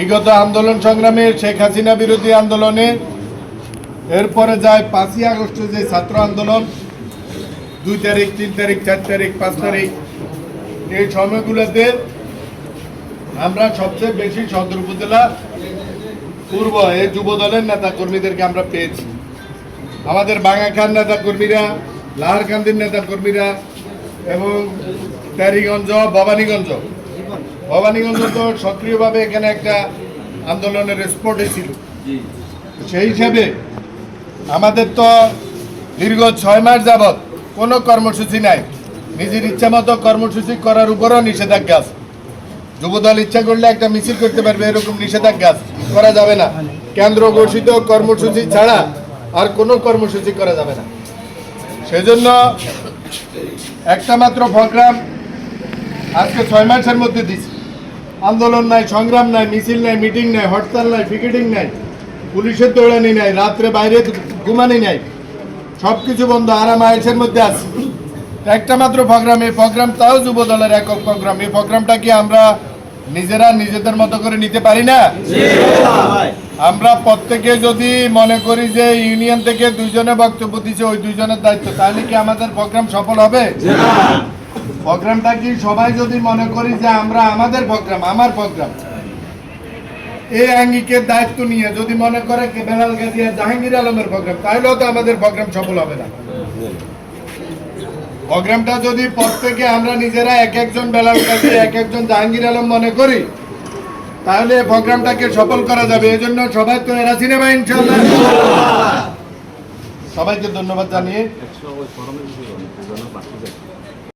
বিগত আন্দোলন সংগ্রামে শেখ হাসিনা বিরোধী আন্দোলনে এরপরে যায় পাঁচই আগস্টে যে ছাত্র আন্দোলন, দুই তারিখ, তিন তারিখ, চার তারিখ, পাঁচ তারিখ, এই সময়গুলোতে আমরা সবচেয়ে বেশি সদর উপজেলা, পূর্ব এই যুব দলের নেতা কর্মীদেরকে আমরা পেয়েছি। আমাদের বাঙাখান নেতা কর্মীরা লাহারকান্দির নেতা কর্মীরা এবং তেরিগঞ্জ, ভবানীগঞ্জ ভবানীগঞ্জ তো সক্রিয়ভাবে এখানে একটা আন্দোলনের স্পটে ছিল। সেই হিসাবে আমাদের তো দীর্ঘ ছয় মাস যাবৎ কোনো কর্মসূচি নাই। নিজের ইচ্ছা মতো কর্মসূচি করার উপরও নিষেধাজ্ঞা আছে। যুবদল ইচ্ছা করলে একটা মিছিল করতে পারবে এরকম নিষেধাজ্ঞা করা যাবে না। কেন্দ্র ঘোষিত কর্মসূচি ছাড়া আর কোনো কর্মসূচি করা যাবে না। সেজন্য একটা মাত্র প্রোগ্রাম আজকে ছয় মাসের মধ্যে দিছি। আন্দোলন নাই, সংগ্রাম নাই, মিছিল নাই, মিটিং নাই, হরতাল নাই, পিকেটিং নাই, পুলিশের দৌড়ানি নাই, রাত্রে বাইরে ঘুমানি নাই সব কিছু বন্ধ, আরাম আয়েসের মধ্যে আছে। একটা মাত্র প্রোগ্রাম, এই প্রোগ্রাম তাও যুব দলের একক প্রোগ্রাম। এই প্রোগ্রামটা কি আমরা নিজেরা নিজেদের মতো করে নিতে পারি না? আমরা প্রত্যেকে যদি মনে করি যে ইউনিয়ন থেকে দুইজনে বক্তব্য দিচ্ছে ওই দুইজনের দায়িত্ব, তাহলে কি আমাদের প্রোগ্রাম সফল হবে? প্রোগ্রামটা কি সবাই যদি মনে করি যে আমরা আমাদের প্রোগ্রাম, আমার প্রোগ্রাম? এই আঙ্গিকের দায়িত্ব নিয়ে যদি মনে করে বেলাল গাজিয়া জাহাঙ্গীর আলমের প্রোগ্রাম তাহলেও তো আমাদের প্রোগ্রাম সফল হবে না। প্রোগ্রামটা যদি প্রত্যেকে আমরা নিজেরা এক একজন বেলাল গাজী এক একজন জাহাঙ্গীর আলম মনে করি, তাহলে প্রোগ্রামটাকে সফল করা যাবে। এই জন্য সবাই তো এরা সিনেমা ইনশাল্লাহ সবাইকে ধন্যবাদ জানিয়ে।